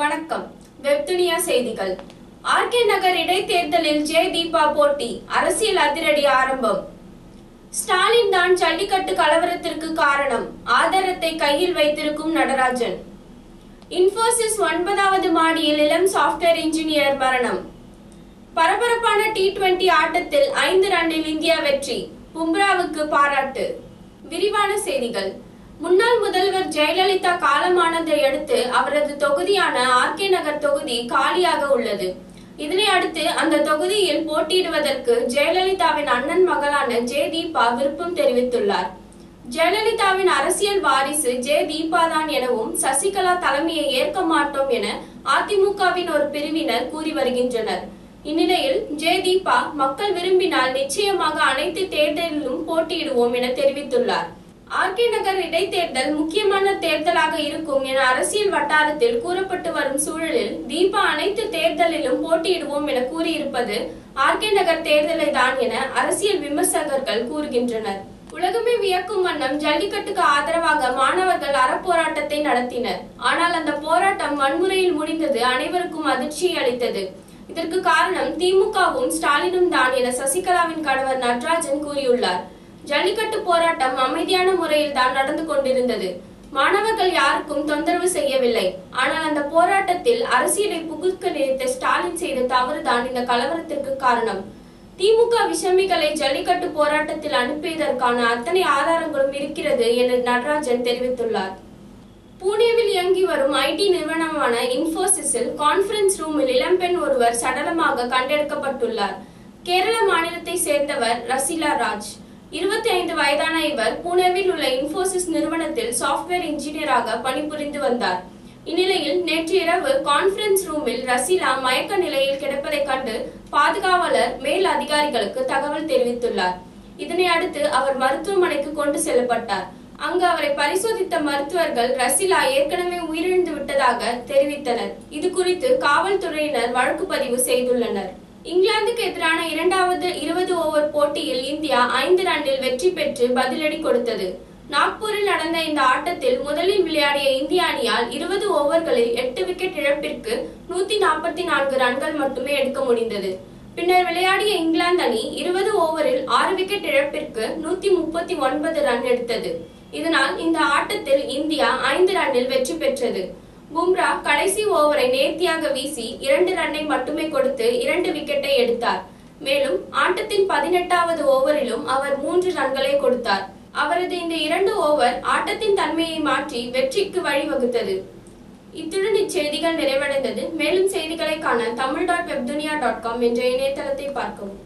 வணக்கம். வெப்துனியா செய்திகள். ஆர்கே நகர் இடைத்தேர்தலில் ஜெய தீபா போட்டி அரசியல் அதிரடி ஆரம்பம். ஸ்டாலின் தான் ஜல்லிக்கட்டு கலவரத்திற்கு காரணம் ஆதாரத்தை கையில் வைத்திருக்கும் நடராஜன். இன்போசிஸ் ஒன்பதாவது மாடியில் இளம் சாஃப்ட்வேர் இன்ஜினியர் மரணம். பரபரப்பான டி டுவெண்டி ஆட்டத்தில் ஐந்து ரன்னில் இந்தியா வெற்றி பும்ராவுக்கு பாராட்டு. விரிவான செய்திகள். முன்னாள் முதல்வர் ஜெயலலிதா காலமானதை அடுத்து அவரது தொகுதியான ஆர்கே நகர் தொகுதி காலியாக உள்ளது. இதனை அடுத்து அந்த தொகுதியில் போட்டியிடுவதற்கு ஜெயலலிதாவின் அண்ணன் மகளான ஜே தீபா விருப்பம் தெரிவித்துள்ளார். ஜெயலலிதாவின் அரசியல் வாரிசு ஜே தீபா தான் எனவும் சசிகலா தலைமையை ஏற்க மாட்டோம் என அதிமுகவின் ஒரு பிரிவினர் கூறி வருகின்றனர். இந்நிலையில் ஜே தீபா மக்கள் விரும்பினால் நிச்சயமாக அனைத்து தேர்தலிலும் போட்டியிடுவோம் என தெரிவித்துள்ளார். ஆர்கே நகர் இடைத்தேர்தல் முக்கியமான தேர்தலாக இருக்கும் என அரசியல் வட்டாரத்தில் கூறப்பட்டு வரும் சூழலில் தீபா அனைத்து தேர்தலிலும் போட்டியிடுவோம் என கூறியிருப்பது ஆர்கே நகர் தேர்தலை தான் என அரசியல் விமர்சகர்கள் கூறுகின்றனர். உலகமே வியக்கும் வண்ணம் ஜல்லிக்கட்டுக்கு ஆதரவாக மாணவர்கள் அறப்போராட்டத்தை நடத்தினர். ஆனால் அந்த போராட்டம் வன்முறையில் முடிந்தது அனைவருக்கும் அதிர்ச்சியை அளித்தது. இதற்கு காரணம் திமுகவும் ஸ்டாலினும் தான் என சசிகலாவின் கணவர் நடராஜன் கூறியுள்ளார். ஜல்லிக்கட்டு போராட்டம் அமைதியான முறையில் தான் நடந்து கொண்டிருந்தது. மாணவர்கள் யாருக்கும் தொந்தரவு செய்யவில்லை. ஆனால் அந்த போராட்டத்தில் அரசியலை புகுக்க நினைத்த ஸ்டாலின் செய்த தவறுதான் இந்த கலவரத்திற்கு காரணம். திமுக விஷமிகளை ஜல்லிக்கட்டு போராட்டத்தில் அனுப்பியதற்கான அத்தனை ஆதாரங்களும் இருக்கிறது என நடராஜன் தெரிவித்துள்ளார். புனேவில் இயங்கி வரும் ஐடி நிறுவனமான இன்போசிஸில் கான்பரன்ஸ் ரூமில் இளம்பெண் ஒருவர் சடலமாக கண்டெடுக்கப்பட்டுள்ளார். கேரள மாநிலத்தை சேர்ந்தவர் ரசிலா ராஜ். இருபத்தி ஐந்து வயதான இவர் புனேவில் உள்ள இன்போசிஸ் நிறுவனத்தில் சாஃப்ட்வேர் இன்ஜினியராக பணிபுரிந்து வந்தார். இந்நிலையில் நேற்று இரவு கான்பரன்ஸ் ரூமில் ரசீலா மயக்க நிலையில் கிடப்பதைக் கண்டு பாதுகாவலர் மேல் அதிகாரிகளுக்கு தகவல் தெரிவித்துள்ளார். இதனை அடுத்து அவர் மருத்துவமனைக்கு கொண்டு செல்லப்பட்டார். அங்கு அவரை பரிசோதித்த மருத்துவர்கள் ரசிலா ஏற்கனவே உயிரிழந்து விட்டதாக தெரிவித்தனர். இது குறித்து காவல்துறையினர் வழக்கு பதிவு செய்துள்ளனர். இங்கிலாந்துக்கு எதிரான இரண்டாவது இருபது ஓவர் போட்டியில் இந்தியா ஐந்து ரன்னில் வெற்றி பெற்று பதிலடி கொடுத்தது. நாக்பூரில் நடந்த இந்த ஆட்டத்தில் முதலில் விளையாடிய இந்திய அணியால் இருபது ஓவர்களில் எட்டு விக்கெட் இழப்பிற்கு நூத்தி நாற்பத்தி நான்கு ரன்கள் மட்டுமே எடுக்க முடிந்தது. பின்னர் விளையாடிய இங்கிலாந்து அணி இருபது ஓவரில் ஆறு விக்கெட் இழப்பிற்கு நூத்தி முப்பத்தி ஒன்பது ரன் எடுத்தது. இதனால் இந்த ஆட்டத்தில் இந்தியா ஐந்து ரன்னில் வெற்றி பெற்றது. பும்ரா கடைசி ஓவரை நேர்த்தியாக வீசி இரண்டு ரன்னை மட்டுமே கொடுத்து இரண்டு விக்கெட்டை எடுத்தார். மேலும் ஆட்டத்தின் பதினெட்டாவது ஓவரிலும் அவர் மூன்று ரன்களை கொடுத்தார். அவரது இந்த இரண்டு ஓவர் ஆட்டத்தின் தன்மையை மாற்றி வெற்றிக்கு வழிவகுத்தது. இத்துடன் இச்செய்திகள் நிறைவடைந்தது. மேலும் செய்திகளை காண Tamil dot Webdunia dot com என்ற இணையதளத்தை பார்க்கவும்.